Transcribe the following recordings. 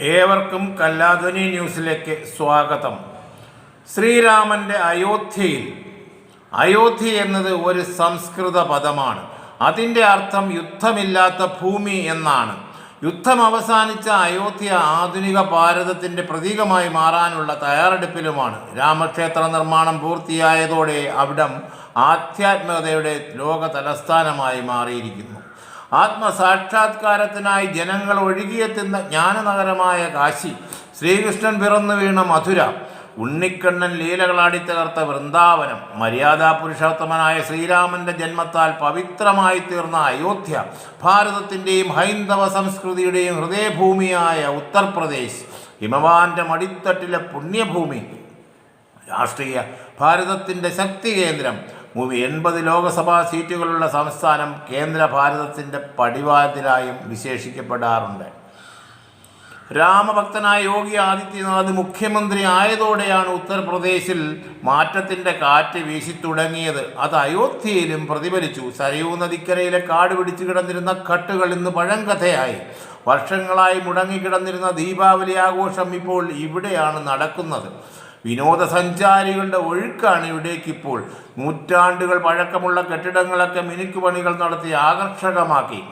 ഏവർക്കും കല്ലാധ്വനി ന്യൂസിലേക്ക് സ്വാഗതം. ശ്രീരാമന്റെ അയോധ്യയിൽ അയോധ്യ എന്നത് ഒരു സംസ്കൃത പദമാണ്. അതിന്റെ അർത്ഥം യുദ്ധമില്ലാത്ത ഭൂമി എന്നാണ്. യുദ്ധം അവസാനിച്ച അയോധ്യ ആധുനിക ഭാരതത്തിന്റെ പ്രതീകമായി മാറാനുള്ള തയ്യാറെടുപ്പിലുമാണ്. രാമക്ഷേത്ര നിർമ്മാണം പൂർത്തിയായതോടെ അവിടം ആധ്യാത്മികതയുടെ ലോക തലസ്ഥാനമായി മാറിയിരിക്കുന്നു. ആത്മസാക്ഷാത്കാരത്തിനായി ജനങ്ങൾ ഒഴുകിയെത്തുന്ന ജ്ഞാനനഗരമായ കാശി ശ്രീകൃഷ്ണൻ പിറന്നു വീണ മധുര ഉണ്ണിക്കണ്ണൻ ലീലകളാടി തകർത്ത വൃന്ദാവനം മര്യാദാ പുരുഷോത്തമനായ ശ്രീരാമന്റെ ജന്മത്താൽ പവിത്രമായി തീർന്ന അയോധ്യ ഭാരതത്തിന്റെയും ഹൈന്ദവ സംസ്കൃതിയുടെയും ഹൃദയഭൂമിയായ ഉത്തർപ്രദേശ് ഹിമവാന്റെ മടിത്തട്ടിലെ പുണ്യഭൂമി രാഷ്ട്രീയ ഭാരതത്തിന്റെ ശക്തി കേന്ദ്രം എൺപത് ലോകസഭാ സീറ്റുകളുള്ള സംസ്ഥാനം കേന്ദ്ര ഭാരതത്തിന്റെ പടിവാരത്തിലായും വിശേഷിക്കപ്പെടാറുണ്ട്. രാമഭക്തനായ യോഗി ആദിത്യനാഥ് മുഖ്യമന്ത്രി ആയതോടെയാണ് ഉത്തർപ്രദേശിൽ മാറ്റത്തിന്റെ കാറ്റ് വീശി തുടങ്ങിയത്. അത് അയോധ്യയിലും പ്രതിഫലിച്ചു. സരയൂ നദിക്കരയിലെ കാട് പിടിച്ചു കിടന്നിരുന്ന കട്ടുകൾ ഇന്ന് പഴങ്കഥയായി. വർഷങ്ങളായി മുടങ്ങിക്കിടന്നിരുന്ന ദീപാവലി ആഘോഷം ഇപ്പോൾ ഇവിടെയാണ് നടക്കുന്നത്. വിനോദസഞ്ചാരികളുടെ ഒഴുക്കാണ് ഇവിടേക്കിപ്പോൾ നൂറ്റാണ്ടുകൾ പഴക്കമുള്ള കെട്ടിടങ്ങളൊക്കെ മിനുക്കുപണികൾ നടത്തി ആകർഷകമാക്കി.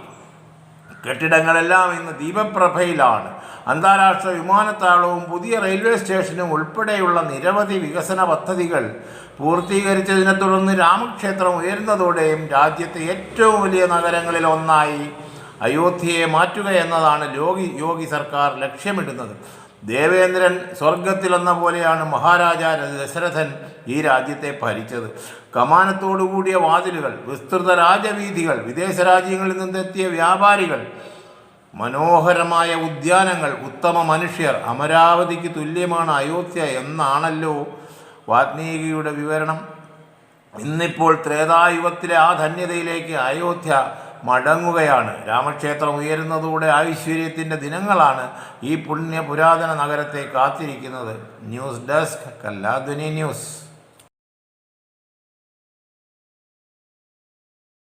കെട്ടിടങ്ങളെല്ലാം ഇന്ന് ദീപപ്രഭയിലാണ്. അന്താരാഷ്ട്ര വിമാനത്താവളവും പുതിയ റെയിൽവേ സ്റ്റേഷനും ഉൾപ്പെടെയുള്ള നിരവധി വികസന പദ്ധതികൾ പൂർത്തീകരിച്ചതിനെ തുടർന്ന് രാമക്ഷേത്രം ഉയരുന്നതോടെയും രാജ്യത്തെ ഏറ്റവും വലിയ നഗരങ്ങളിൽ ഒന്നായി അയോധ്യയെ മാറ്റുക എന്നതാണ് യോഗി യോഗി സർക്കാർ ലക്ഷ്യമിടുന്നത്. ദേവേന്ദ്രൻ സ്വർഗത്തിലെന്ന പോലെയാണ് മഹാരാജാ ദശരഥൻ ഈ രാജ്യത്തെ ഭരിച്ചത്. കമാനത്തോടുകൂടിയ വാതിലുകൾ വിസ്തൃത രാജവീഥികൾ വിദേശ രാജ്യങ്ങളിൽ നിന്നെത്തിയ വ്യാപാരികൾ മനോഹരമായ ഉദ്യാനങ്ങൾ ഉത്തമ മനുഷ്യർ അമരാവതിക്ക് തുല്യമാണ് അയോധ്യ എന്നാണല്ലോ വാത്മീകിയുടെ വിവരണം. ഇന്നിപ്പോൾ ത്രേതായുഗത്തിലെ ആ ധന്യതയിലേക്ക് അയോധ്യ മടങ്ങുകയാണ്. രാമക്ഷേത്രം ഉയരുന്നതോടെ ഐശ്വര്യത്തിന്റെ ദിനങ്ങളാണ് ഈ പുണ്യ പുരാതന നഗരത്തെ കാത്തിരിക്കുന്നത്. News desk Kalladhwani news.